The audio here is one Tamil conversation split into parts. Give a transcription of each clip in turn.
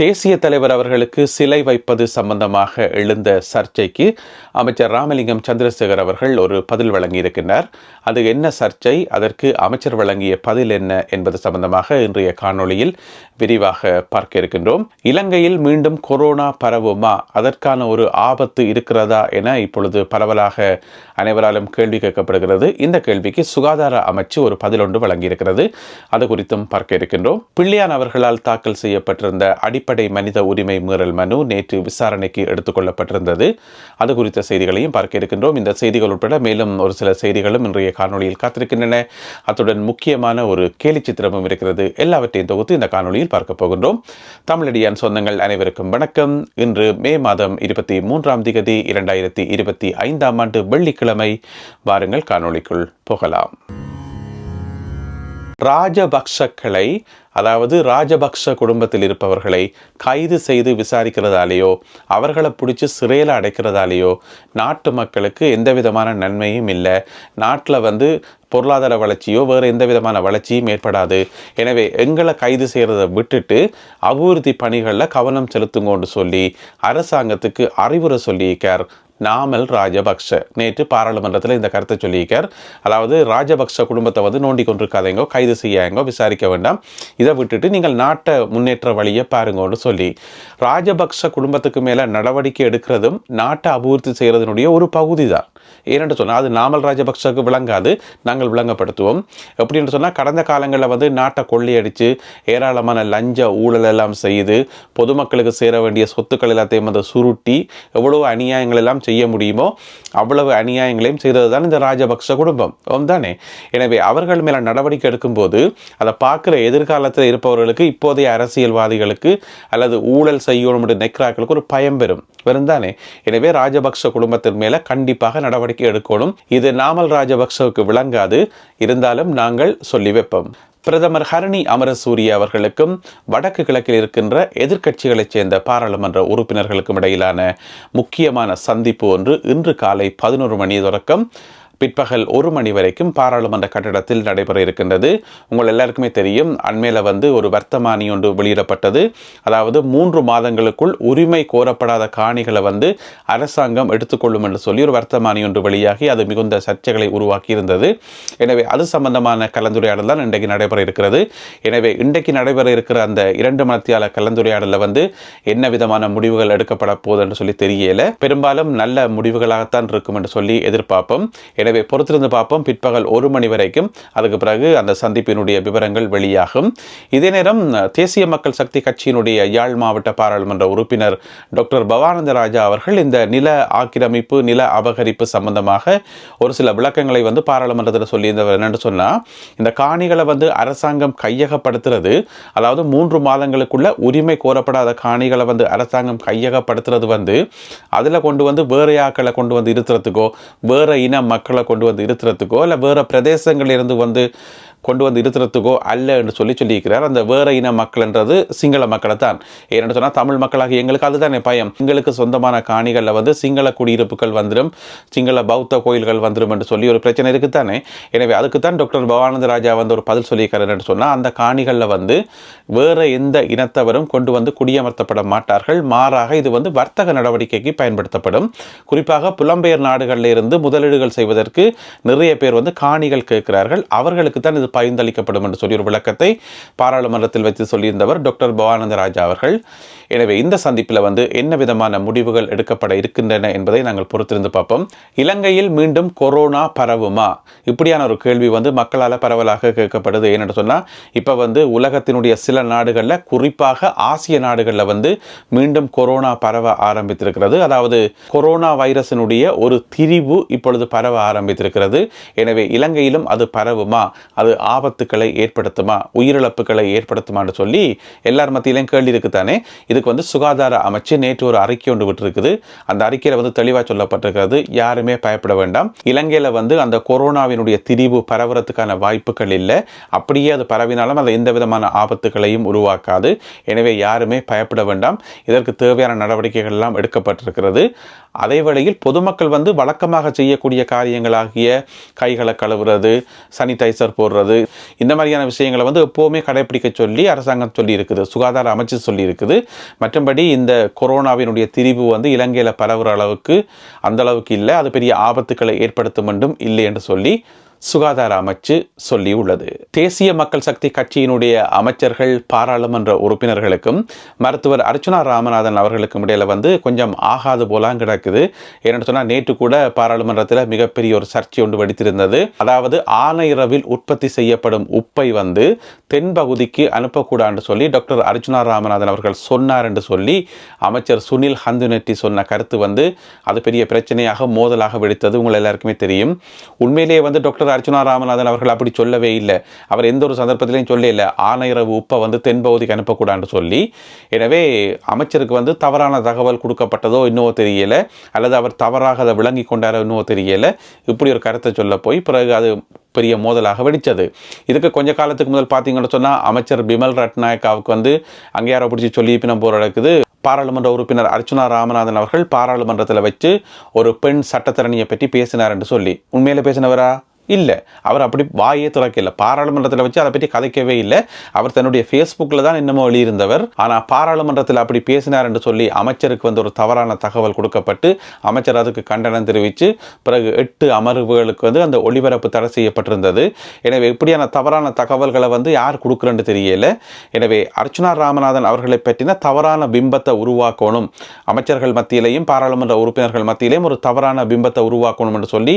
தேசிய தலைவர் அவர்களுக்கு சிலை வைப்பது சம்பந்தமாக எழுந்த சர்ச்சைக்கு அமைச்சர் ராமலிங்கம் சந்திரசேகர் அவர்கள் ஒரு பதில் வழங்கியிருக்கின்றார். அது என்ன சர்ச்சை? அதற்கு அமைச்சர் வழங்கிய பதில் என்ன என்பது சம்பந்தமாக இன்றைய காணொளியில் விரிவாக பார்க்க இருக்கின்றோம். இலங்கையில் மீண்டும் கொரோனா பரவுமா? அதற்கான ஒரு ஆபத்து இருக்கிறதா என இப்பொழுது பரவலாக அனைவராலும் கேள்வி கேட்கப்படுகிறது. இந்த கேள்விக்கு சுகாதார அமைச்சு ஒரு பதில் ஒன்று வழங்கியிருக்கிறது. அது குறித்தும் பார்க்க இருக்கின்றோம். பிள்ளையான் அவர்களால் தாக்கல் செய்யப்பட்டிருந்த அடிப்படை மனித உரிமை மீறல் மனு நேற்று விசாரணைக்கு எடுத்துக்கொள்ளப்பட்டிருந்தது அது குறித்த செய்திகளையும் பார்க்க இருக்கின்றோம். இந்த செய்திகள் உட்பட மேலும் ஒரு சில செய்திகளும் இன்றைய காணொளியில் காத்திருக்கின்றன. அத்துடன் முக்கியமான ஒரு கேலி சித்திரமும் இருக்கிறது. எல்லாவற்றையும் தொகுத்து இந்த காணொளியில் பார்க்க போகின்றோம். தமிழடியான் சொந்தங்கள் அனைவருக்கும் வணக்கம். இன்று மே மாதம் இருபத்தி மூன்றாம் திகதி இரண்டாயிரத்தி இருபத்தி ஐந்தாம் ஆண்டு வெள்ளிக்கிழமை. வாருங்கள் காணொளிக்குள் போகலாம். ராஜபக்ஷக்களை அதாவது ராஜபக்ஷ குடும்பத்தில் இருப்பவர்களை கைது செய்து விசாரிக்கிறதாலேயோ அவர்களை பிடிச்சி சிறையில் அடைக்கிறதாலேயோ நாட்டு மக்களுக்கு எந்த விதமான நன்மையும் இல்லை. நாட்டில் வந்து பொருளாதார வளர்ச்சியோ வேறு எந்த விதமான வளர்ச்சியும் ஏற்படாது. எனவே எங்களை கைது செய்கிறத விட்டுட்டு அபிவிருத்தி பணிகளில் கவனம் செலுத்துங்கோன்னு சொல்லி அரசாங்கத்துக்கு அறிவுரை சொல்லியிருக்கார் நாமல் ராஜபக்ஷ. நேற்று பாராளுமன்றத்தில் இந்த கருத்தை சொல்லியிருக்கார். அதாவது ராஜபக்ஷ குடும்பத்தை வந்து நோண்டி கொண்டிருக்காதேங்கோ கைது செய்யாங்க விசாரிக்க வேண்டாம். இதை விட்டுட்டு நீங்கள் நாட்டை முன்னேற்ற வழியை பாருங்கன்னு சொல்லி ராஜபக்ஷ குடும்பத்துக்கு மேலே நடவடிக்கை எடுக்கிறதும் நாட்டை அபிவிருத்தி செய்கிறதுனுடைய ஒரு பகுதி தான் ஏனென்று சொன்னால் அது நாமல் ராஜபக்ஷக்கு விளங்காது நாங்கள் விளங்கப்படுத்துவோம். எப்படின்னு சொன்னால் கடந்த காலங்களில் வந்து நாட்டை கொள்ளையடித்து ஏராளமான லஞ்ச ஊழல் எல்லாம் செய்து பொதுமக்களுக்கு சேர வேண்டிய சொத்துக்கள் எல்லாத்தையும் வந்து சுருட்டி எவ்வளவு அநியாயங்கள் எல்லாம் செய்ய முடியுமோ அவ்வளவு அநியாயங்களையும் செய்தது தான் இந்த ராஜபக்ஷ குடும்பம். தானே எனவே அவர்கள் மேலே நடவடிக்கை எடுக்கும்போது அதை பார்க்குற எதிர்காலத்தில் இருப்பவர்களுக்கு இப்போதைய அரசியல்வாதிகளுக்கு அல்லது ஊழல் செய்யணும் என்று நினைக்கிறார்களுக்கு ஒரு பயம் பெறும். வெறும் தானே? எனவே ராஜபக்ஷ குடும்பத்தின் மேலே கண்டிப்பாக நடவடிக்கை எடுக்கணும். இது நாமல் ராஜபக்ஷவுக்கு விளங்காது. இருந்தாலும் நாங்கள் சொல்லி வைப்போம். பிரதமர் ஹரணி அமரசூரிய அவர்களுக்கும் வடக்கு கிழக்கில் இருக்கின்ற எதிர்க்கட்சிகளைச் சேர்ந்த பாராளுமன்ற உறுப்பினர்களுக்கும் இடையிலான முக்கியமான சந்திப்பு ஒன்று இன்று காலை பதினோரு மணி தொடக்கம். பிற்பகல் ஒரு மணி வரைக்கும் பாராளுமன்ற கட்டடத்தில் நடைபெற இருக்கின்றது. உங்கள் எல்லாருக்குமே தெரியும் அண்மையில் வந்து ஒரு வர்த்தமானி ஒன்று வெளியிடப்பட்டது. அதாவது மூன்று மாதங்களுக்குள் உரிமை கோரப்படாத காணிகளை வந்து அரசாங்கம் எடுத்துக்கொள்ளும் என்று சொல்லி ஒரு வர்த்தமானி ஒன்று வெளியாகி அது மிகுந்த சர்ச்சைகளை உருவாக்கி இருந்தது எனவே அது சம்பந்தமான கலந்துரையாடல் தான் இன்றைக்கு நடைபெற இருக்கிறது. எனவே இன்றைக்கு நடைபெற இருக்கிற அந்த இரண்டு மத்தியால கலந்துரையாடலில் வந்து என்ன விதமான முடிவுகள் எடுக்கப்பட போகுது என்று சொல்லி தெரியல. பெரும்பாலும் நல்ல முடிவுகளாகத்தான் இருக்கும் என்று சொல்லி எதிர்பார்ப்போம். எனவே எனவே பொறுத்திருந்து பார்ப்போம். பிற்பகல் ஒரு மணி வரைக்கும். அதுக்கு பிறகு அந்த சந்திப்பினுடைய விவரங்கள் வெளியாகும். இதே நேரம் தேசிய மக்கள் சக்தி கட்சியினுடைய யாழ் மாவட்ட பாராளுமன்ற உறுப்பினர் டாக்டர் பவானந்த ராஜா அவர்கள் இந்த நில ஆக்கிரமிப்பு நில அபகரிப்பு சம்பந்தமாக ஒரு சில விளக்கங்களை வந்து பாராளுமன்றத்தில் சொல்லியிருந்தவர் என்னென்னு சொன்னால் இந்த காணிகளை வந்து அரசாங்கம் கையகப்படுத்துறது அதாவது மூன்று மாதங்களுக்குள்ள உரிமை கோரப்படாத காணிகளை வந்து அரசாங்கம் கையகப்படுத்துறது வந்து அதில் கொண்டு வந்து வேற ஆக்களை கொண்டு வந்து இருத்துறதுக்கோ வேற இன மக்களை கொண்டு வந்து இருத்துறதுக்கோ இல்லை வேறு பிரதேசங்களிலிருந்து வந்து கொண்டு வந்து இருத்துறதுக்கோ அல்ல என்று சொல்லி சொல்லியிருக்கிறார். அந்த வேற இன மக்கள்ன்றது சிங்கள மக்களை தான் ஏன்னு சொன்னால் தமிழ் மக்களாக எங்களுக்கு அதுதானே பயம். எங்களுக்கு சொந்தமான காணிகளில் வந்து சிங்கள குடியிருப்புகள் வந்துடும் சிங்கள பௌத்த கோயில்கள் வந்துடும் என்று சொல்லி ஒரு பிரச்சனை இருக்குது தானே எனவே அதுக்கு தான் டாக்டர் பவானந்த ராஜா வந்து ஒரு பதில் சொல்லியிருக்காரு என்று சொன்னால் அந்த காணிகளில் வந்து வேறு எந்த இனத்தவரும் கொண்டு வந்து குடியமர்த்தப்பட மாட்டார்கள். மாறாக இது வந்து வர்த்தக நடவடிக்கைக்கு பயன்படுத்தப்படும். குறிப்பாக புலம்பெயர் நாடுகளில் இருந்து முதலீடுகள் செய்வதற்கு நிறைய பேர் வந்து காணிகள் கேட்கிறார்கள். அவர்களுக்கு தான் இது பகிர்ந்தளிக்கப்படும் என்று சொல்லி ஒரு விளக்கத்தை பாராளுமன்றத்தில் வைத்து சொல்லியிருந்தவர் டாக்டர் பவானந்த ராஜா அவர்கள். எனவே இந்த சந்திப்பில் வந்து என்ன விதமான முடிவுகள் எடுக்கப்பட இருக்கின்றன என்பதை நாங்கள் பொறுத்திருந்து பார்ப்போம். இலங்கையில் மீண்டும் கொரோனா பரவுமா? இப்படியான ஒரு கேள்வி வந்து மக்களால் பரவலாக கேட்கப்படுது. ஏன்னு சொன்னால் இப்போ வந்து உலகத்தினுடைய சில நாடுகளில் குறிப்பாக ஆசிய நாடுகளில் வந்து மீண்டும் கொரோனா பரவ ஆரம்பித்திருக்கிறது. அதாவது கொரோனா வைரஸினுடைய ஒரு திரிவு இப்பொழுது பரவ ஆரம்பித்திருக்கிறது. எனவே இலங்கையிலும் அது பரவுமா? அது ஆபத்துக்களை ஏற்படுத்துமா உயிரிழப்புகளை ஏற்படுத்துமான்னு சொல்லி எல்லார் மத்தியிலையும் கேள்வி இருக்குத்தானே இதுக்கு வந்து சுகாதார அமைச்சு நேற்று ஒரு அறிக்கை ஒன்று விட்டுருக்குது. அந்த அறிக்கையில் வந்து தெளிவாக சொல்லப்பட்டிருக்கிறது யாருமே பயப்பட வேண்டாம். இலங்கையில் வந்து அந்த கொரோனாவினுடைய திரிவு பரவுறதுக்கான வாய்ப்புகள் இல்லை. அப்படியே அது பரவினாலும் அது எந்த விதமான ஆபத்துகளையும் உருவாக்காது. எனவே யாருமே பயப்பட வேண்டாம். இதற்கு தேவையான நடவடிக்கைகள் எல்லாம் எடுக்கப்பட்டிருக்கிறது. அதே வேளையில் பொதுமக்கள் வந்து வழக்கமாக செய்யக்கூடிய காரியங்களாகிய கைகளை கழுவுறது சானிடைசர் போடுறது இந்த மாதிரியான விஷயங்களை வந்து எப்போவுமே கடைபிடிக்க சொல்லி அரசாங்கம் சொல்லியிருக்குது சுகாதார அமைச்சு சொல்லியிருக்குது. மற்றபடி இந்த கொரோனாவினுடைய திரிவு வந்து இலங்கையில் பரவுற அளவுக்கு அந்த அளவுக்கு இல்லை. அது பெரிய ஆபத்துக்களை ஏற்படுத்தும் என்றும் இல்லை என்று சொல்லி சுகாதார அமைச்சு சொல்லியுள்ளது. தேசிய மக்கள் சக்தி கட்சியினுடைய அமைச்சர்கள் பாராளுமன்ற உறுப்பினர்களுக்கும் மருத்துவர் அர்ச்சுனா ராமநாதன் அவர்களுக்கும் இடையில வந்து கொஞ்சம் ஆகாது போலாம் கிடக்குது. ஏன்னு சொன்னால் நேற்று கூட பாராளுமன்றத்தில் மிகப்பெரிய ஒரு சர்ச்சை ஒன்று வெடித்திருந்தது. அதாவது ஆனையிரவில் உற்பத்தி செய்யப்படும் உப்பை வந்து தென்பகுதிக்கு அனுப்பக்கூடாதுன்னு சொல்லி டாக்டர் அர்ச்சுனா ராமநாதன் அவர்கள் சொன்னார் என்று சொல்லி அமைச்சர் சுனில் ஹந்துநெட்டி சொன்ன கருத்து வந்து அது பெரிய பிரச்சனையாக மோதலாக வெடித்தது உங்கள் எல்லாருக்குமே தெரியும். உண்மையிலேயே வந்து டாக்டர் அர்ச்சுனா ராமநாதன் அவர்கள் அப்படி சொல்லவே இல்லை. அவர் எந்த ஒரு சந்தர்ப்பத்திலையும் சொல்ல இல்லை. ஆனையிரவு உப்பை வந்து தென்பகுதிக்கு அனுப்பக்கூடாதுன்னு சொல்லி. எனவே அமைச்சருக்கு வந்து தவறான தகவல் கொடுக்கப்பட்டதோ இன்னும் தெரியலை. அல்லது அவர் தவறாக அதை விளங்கி கொண்டாரோ இன்னும் தெரியலை. இப்படி ஒரு கருத்தை சொல்ல போய் பிறகு அது பெரிய மோதலாக வெடித்தது. இதுக்கு கொஞ்ச காலத்துக்கு முதல் பார்த்தீங்கன்னு சொன்னால் அமைச்சர் பிமல் ரட்நாயக்காவுக்கு வந்து அங்கே யாரோ பிடிச்சி சொல்லி பின்னம் போர் நடக்குது. பாராளுமன்ற உறுப்பினர் அர்ச்சுனா ராமநாதன் அவர்கள் பாராளுமன்றத்தில் வச்சு ஒரு பெண் சட்டத்தரணியை பற்றி பேசினார் என்று சொல்லி. உண்மையில் பேசினவரா? இல்லை. அவர் அப்படி வாயே திறக்கல பாராளுமன்றத்தில் வச்சு அதை பற்றி கதைக்கவே இல்லை. அவர் தன்னுடைய ஃபேஸ்புக்கில் தான் இன்னமும் எழுதியிருந்தவர். ஆனால் பாராளுமன்றத்தில் அப்படி பேசினார் என்று சொல்லி அமைச்சருக்கு வந்து ஒரு தவறான தகவல் கொடுக்கப்பட்டு அமைச்சர் அதுக்கு கண்டனம் தெரிவித்து பிறகு எட்டு அமர்வுகளுக்கு வந்து அந்த ஒளிபரப்பு தடை செய்யப்பட்டிருந்தது. எனவே இப்படியான தவறான தகவல்களை வந்து யார் கொடுக்குறேன்னு தெரியல. எனவே அர்ச்சுனா ராமநாதன் அவர்களை பற்றின தவறான பிம்பத்தை உருவாக்கணும். அமைச்சர்கள் மத்தியிலையும் பாராளுமன்ற உறுப்பினர்கள் மத்தியிலையும் ஒரு தவறான பிம்பத்தை உருவாக்கணும் என்று சொல்லி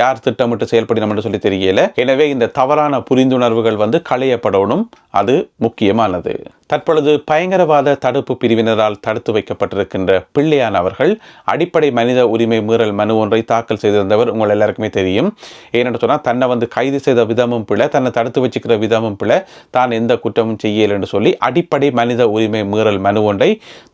யார் திட்டமிட்டு செயல்படினோம் என்று சொல்லி தெரியல. எனவே இந்த தவறான புரிந்துணர்வுகள் வந்து களையப்படணும். அது முக்கியமானது. தற்பொழுது பயங்கரவாத தடுப்பு பிரிவினரால் தடுத்து வைக்கப்பட்டிருக்கின்ற பிள்ளையான் அவர்கள் அடிப்படை மனித உரிமை மீறல் மனு ஒன்றை தாக்கல் செய்திருந்தவர் உங்கள் எல்லாருக்குமே தெரியும். ஏனென்று சொன்னால் தன்னை வந்து கைது செய்த விதமும் பிள்ளை தன்னை தடுத்து வச்சுக்கிற விதமும் பிள்ளை தான் எந்த குற்றமும் செய்யல என்று சொல்லி அடிப்படை மனித உரிமை மீறல் மனு ஒன்றை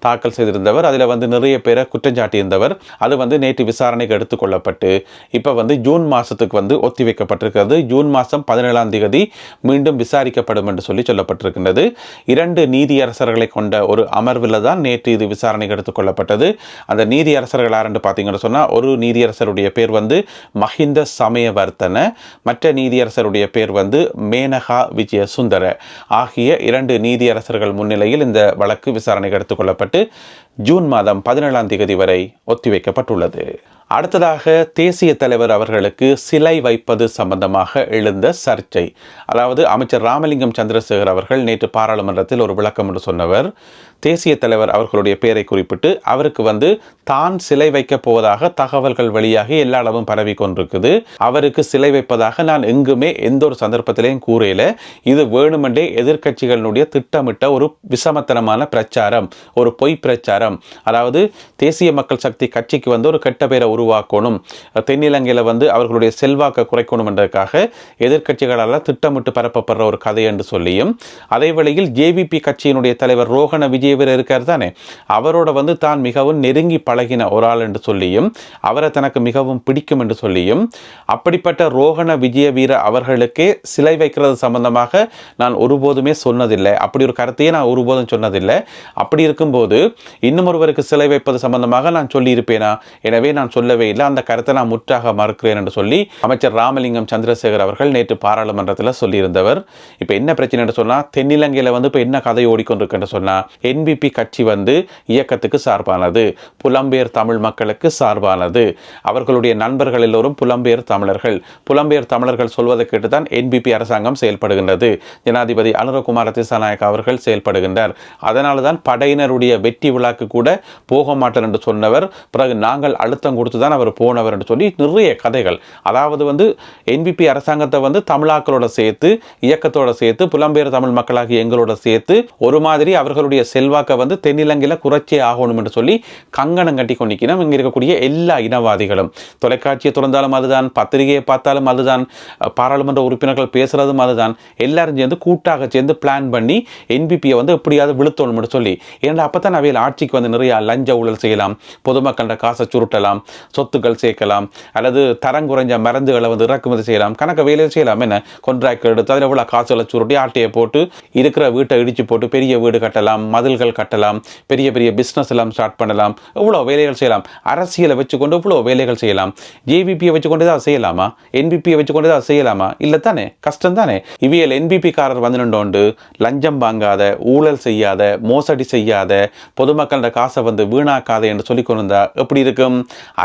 தாக்கல் செய்திருந்தவர். அதில் வந்து நிறைய பேரை குற்றம் சாட்டியிருந்தவர். அது வந்து நேற்று விசாரணைக்கு எடுத்துக்கொள்ளப்பட்டு இப்போ வந்து ஜூன் மாதத்துக்கு வந்து ஒத்தி வைக்கப்பட்டிருக்கிறது. ஜூன் மாதம் பதினேழாம் தேதி மீண்டும் விசாரிக்கப்படும் என்று சொல்லி சொல்லப்பட்டிருக்கின்றது. இரண்டு நீதியரசர்களை கொண்ட ஒரு அமர்வில் தான் நேற்று இது விசாரணைக்கு எடுத்துக்கொள்ளப்பட்டது அந்த நீதியரசர்கள் யாருன்னு பார்த்தீங்கன்னு சொன்னால் ஒரு நீதியரசருடைய பேர் வந்து மஹிந்த சமயவர்த்தன மற்ற நீதியரசருடைய பேர் வந்து மேனகா விஜய சுந்தர ஆகிய இரண்டு நீதியரசர்கள் முன்னிலையில் இந்த வழக்கு விசாரணைக்கு எடுத்துக்கொள்ளப்பட்டு ஜூன் மாதம் பதினேழாம் தேதி வரை ஒத்திவைக்கப்பட்டுள்ளது. அடுத்ததாக தேசிய தலைவர் அவர்களுக்கு சிலை வைப்பது சம்பந்தமாக எழுந்த சர்ச்சை. அதாவது அமைச்சர் ராமலிங்கம் சந்திரசேகர் அவர்கள் நேற்று பாராளுமன்றத்தில் ஒரு விளக்கம் என்று சொன்னவர். தேசிய தலைவர் அவர்களுடைய பெயரை குறிப்பிட்டு அவருக்கு வந்து தான் சிலை வைக்கப் போவதாக தகவல்கள் வழியாகி எல்லா அளவும் பரவி கொண்டிருக்குது. அவருக்கு சிலை வைப்பதாக நான் எங்குமே எந்த ஒரு சந்தர்ப்பத்திலையும் கூறையில இது வேணுமென்றே எதிர்க்கட்சிகளினுடைய திட்டமிட்ட ஒரு விஷமத்தனமான பிரச்சாரம் ஒரு பொய் பிரச்சாரம். அதாவது தேசிய மக்கள் சக்தி கட்சிக்கு வந்து ஒரு கெட்ட பேரை உருவாக்கணும். தென்னிலங்கையில் வந்து அவர்களுடைய செல்வாக்கை குறைக்கணும் என்றதுக்காக எதிர்கட்சிகளால் திட்டமிட்டு பரப்பப்படுற ஒரு கதை என்று சொல்லியும் அதே வேளையில் ஜேவிபி கட்சியினுடைய தலைவர் ரோஹண விஜயவீரர் இருக்கார் தானே? அவரோட வந்து தான் மிகவும் நெருங்கி பழகின ஒரு ஆள் என்று சொல்லியும் அவரை தனக்கு மிகவும் பிடிக்கும் என்று சொல்லியும் அப்படிப்பட்ட ரோஹண விஜயவீர அவர்களுக்கே சிலை வைக்கிறது சம்பந்தமாக நான் ஒருபோதுமே சொன்னதில்லை. அப்படி ஒரு கருத்தையே நான் ஒருபோதும் சொன்னதில்லை. அப்படி இருக்கும்போது இன்னும் ஒருவருக்கு சிலை வைப்பது சம்பந்தமாக நான் சொல்லியிருப்பேனா? எனவே நான் சொல்ல சொல்லவே இல்லை. அந்த கருத்தை நான் முற்றாக மறுக்கிறேன் என்று சொல்லி அமைச்சர் ராமலிங்கம் சந்திரசேகர் அவர்கள் நேற்று பாராளுமன்றத்தில் சொல்லியிருந்தவர். இப்போ என்ன பிரச்சனை என்று சொன்னால் தென்னிலங்கையில் வந்து இப்போ என்ன கதை ஓடிக்கொண்டிருக்குன்னு சொன்னால் என்பிபி கட்சி வந்து இயக்கத்துக்கு சார்பானது புலம்பெயர் தமிழ் மக்களுக்கு சார்பானது. அவர்களுடைய நண்பர்கள் எல்லோரும் புலம்பெயர் தமிழர்கள். புலம்பெயர் தமிழர்கள் சொல்வதை கேட்டுதான் என்பிபி அரசாங்கம் செயல்படுகின்றது. ஜனாதிபதி அனுரகுமார திசாநாயக் அவர்கள் செயல்படுகின்றார். அதனால தான் படையினருடைய வெற்றி விழாக்கு கூட போக மாட்டேன் என்று சொன்னவர். பிறகு நாங்கள் அழுத்தம் கொடுத்து தான் அவர் போனவர் என்று சொல்லி நிறைய கதைகள். அதாவது வந்து என்பிபி அரசாங்கத்தை வந்து தமிழாக்களோட சேர்த்து இயக்கத்தோட சேர்த்து புலம்பெயர் தமிழ் மக்களாகி எங்களோட சேர்த்து ஒரு மாதிரி அவர்களுடைய செல்வாக்கை வந்து தென்னிலங்கையில் குறைச்சே ஆகணும் என்று சொல்லி கங்கணம் கட்டி கொண்டிக்கணும் இங்கே இருக்கக்கூடிய எல்லா இனவாதிகளும். தொலைக்காட்சியை திறந்தாலும் அதுதான் பத்திரிகையை பார்த்தாலும் அதுதான் பாராளுமன்ற உறுப்பினர்கள் பேசுறதும் அதுதான். எல்லாரும் சேர்ந்து கூட்டாக சேர்ந்து பிளான் பண்ணி என்பிபியை வந்து எப்படியாவது விழுத்தணும்னு சொல்லி. ஏன்னா அப்போ தான் அவையில் ஆட்சிக்கு வந்து நிறைய லஞ்ச ஊழல் செய்யலாம் பொதுமக்கள காசை சுருட்டலாம் சொத்துக்கள் சேர்க்கலாம் அல்லது தரம் குறைஞ்ச மருந்துகளை வந்து இறக்குமதி செய்யலாம் கணக்கு வேலையை செய்யலாம் என்ன கொண்ட்ராக்ட் எடுத்து அதில் உள்ள காசுகளை சுருட்டி ஆட்டையை போட்டு இருக்கிற வீட்டை இடிச்சு போட்டு பெரிய வீடு கட்டலாம் மதில்கள் கட்டலாம் பெரிய பெரிய பிஸ்னஸ் எல்லாம் ஸ்டார்ட் பண்ணலாம் இவ்வளோ வேலைகள் செய்யலாம். அரசியலை வச்சுக்கொண்டு இவ்வளோ வேலைகள் செய்யலாம். ஜேவிபியை வச்சுக்கொண்டு தான் செய்யலாமா? என்பிபியை வச்சுக்கொண்டு தான் செய்யலாமா? இல்லை தானே கஷ்டம் தானே. இவியல் என்பிபி காரர் வந்து நின்றோண்டு லஞ்சம் வாங்காத ஊழல் செய்யாத மோசடி செய்யாத பொதுமக்களோட காசை வந்து வீணாக்காத என்று சொல்லி கொண்டிருந்தா எப்படி இருக்கும்?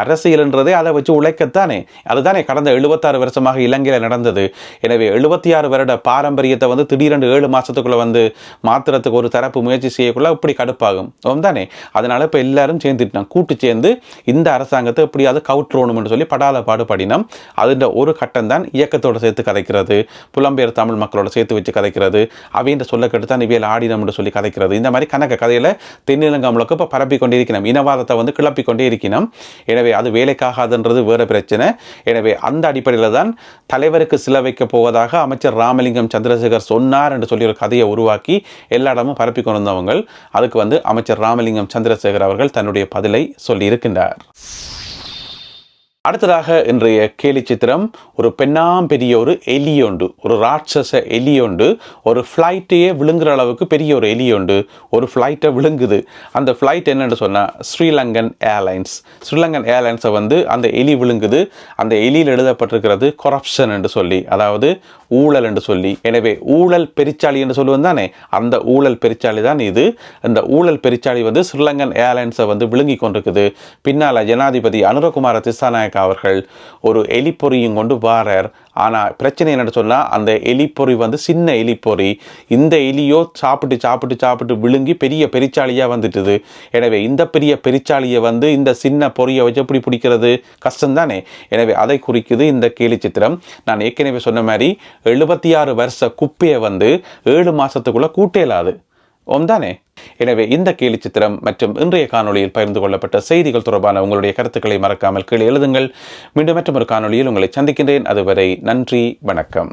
அரசியல்ன்றதே அதை வச்சு உழைக்கத்தானே? அதுதானே கடந்த எழுபத்தாறு வருஷமாக இலங்கையில் நடந்தது. எனவே எழுபத்தி ஆறு வருட பாரம்பரியத்தை வந்து திடீரென்று ஏழு மாதத்துக்குள்ளே வந்து மாத்திரத்துக்கு ஒரு தரப்பு முயற்சி செய்யக்குள்ள இப்படி கடுப்பாகும். தானே அதனால் இப்போ எல்லாரும் சேர்ந்துட்டான் கூட்டு சேர்ந்து இந்த அரசாங்கத்தை எப்படியாவது கவுட்ரோணும்னு சொல்லி படாத பாடுபடினம். அதுன்ற ஒரு கட்டம் தான் இயக்கத்தோட சேர்த்து கதைக்கிறது. புலம்பெயர் தமிழ் மக்களோட சேர்த்து வச்சு கதைக்கிறது. அவைன்ற சொல்ல கெட்டு தான் இவையில் ஆடினம்னு சொல்லி கதைக்கிறது. இந்த மாதிரி கணக்க கதையில் தென்னிலங்கம் முழுக்க இப்போ பரப்பி கொண்டே இருக்கணும் இனவாதத்தை வந்து கிளப்பி கொண்டே இருக்கணும் எனவே அது வேலைக்காகாதுன்றது வேறு பிரச்சனை. எனவே அந்த அடிப்படையில் தான் தலைவருக்கு சில வைக்க போவதாக அமைச்சர் ராமலிங்கம் சந்திரசேகர் சொன்னார் என்று சொல்லி ஒரு கதையை உருவாக்கி எல்லா இடமும் பரப்பி கொண்டு வந்தவங்க அதுக்கு வந்து அமைச்சர் ராமலிங்கம் சந்திரசேகர் அவர்கள் தன்னுடைய பதிலை சொல்லியிருக்கின்றார். அடுத்ததாக இன்றைய கேலி சித்திரம் ஒரு பெண்ணாம் பெரிய ஒரு எலியோண்டு ஒரு ராட்சச எலியோண்டு ஒரு ஃப்ளைட்டையே விழுங்குற அளவுக்கு பெரிய ஒரு எலியோண்டு ஒரு ஃப்ளைட்டை விழுங்குது. அந்த ஃப்ளைட் என்னென்னு சொன்னால் ஸ்ரீலங்கன் ஏர்லைன்ஸ் ஸ்ரீலங்கன் ஏர்லைன்ஸை வந்து அந்த எலி விழுங்குது. அந்த எலியில் எழுதப்பட்டிருக்கிறது கொரப்ஷன் என்று சொல்லி. அதாவது ஊழல் என்று சொல்லி. எனவே ஊழல் பெருச்சாளி என்று சொல்லுவது தானே? அந்த ஊழல் பெருச்சாளி தான் இது. அந்த ஊழல் பெரிச்சாளி வந்து ஸ்ரீலங்கன் ஏர்லைன்ஸை வந்து விழுங்கி கொண்டிருக்குது. பின்னால் ஜனாதிபதி அனுரகுமார திசாநாயக்கா அவர்கள் ஒரு எலிப்பொறியும் கொண்டு வாரர். ஆனால் பிரச்சனை என்னென்னு சொன்னால் அந்த எலிப்பொறி வந்து சின்ன எலிப்பொறி இந்த எலியோ சாப்பிட்டு சாப்பிட்டு சாப்பிட்டு விழுங்கி பெரிய பெரிச்சாளியாக வந்துட்டுது. எனவே இந்த பெரிய பெரிச்சாளியை வந்து இந்த சின்ன பொறியை வச்சு எப்படி பிடிக்கிறது? கஷ்டம் தானே எனவே அதை குறிக்குது இந்த கேலி சித்திரம். நான் ஏற்கனவே சொன்ன மாதிரி எழுபத்தி ஆறு வருஷ குப்பையை வந்து ஏழு மாதத்துக்குள்ளே கூட்டேலாது. தானே. எனவே இந்த கேலி சித்திரம் மற்றும் இன்றைய காணொளியில் பகிர்ந்து கொள்ளப்பட்ட செய்திகள் தொடர்பான உங்களுடைய கருத்துக்களை மறக்காமல் கீழே எழுதுங்கள். மீண்டும் மற்றும் ஒரு காணொளியில் உங்களை சந்திக்கின்றேன். அதுவரை நன்றி வணக்கம்.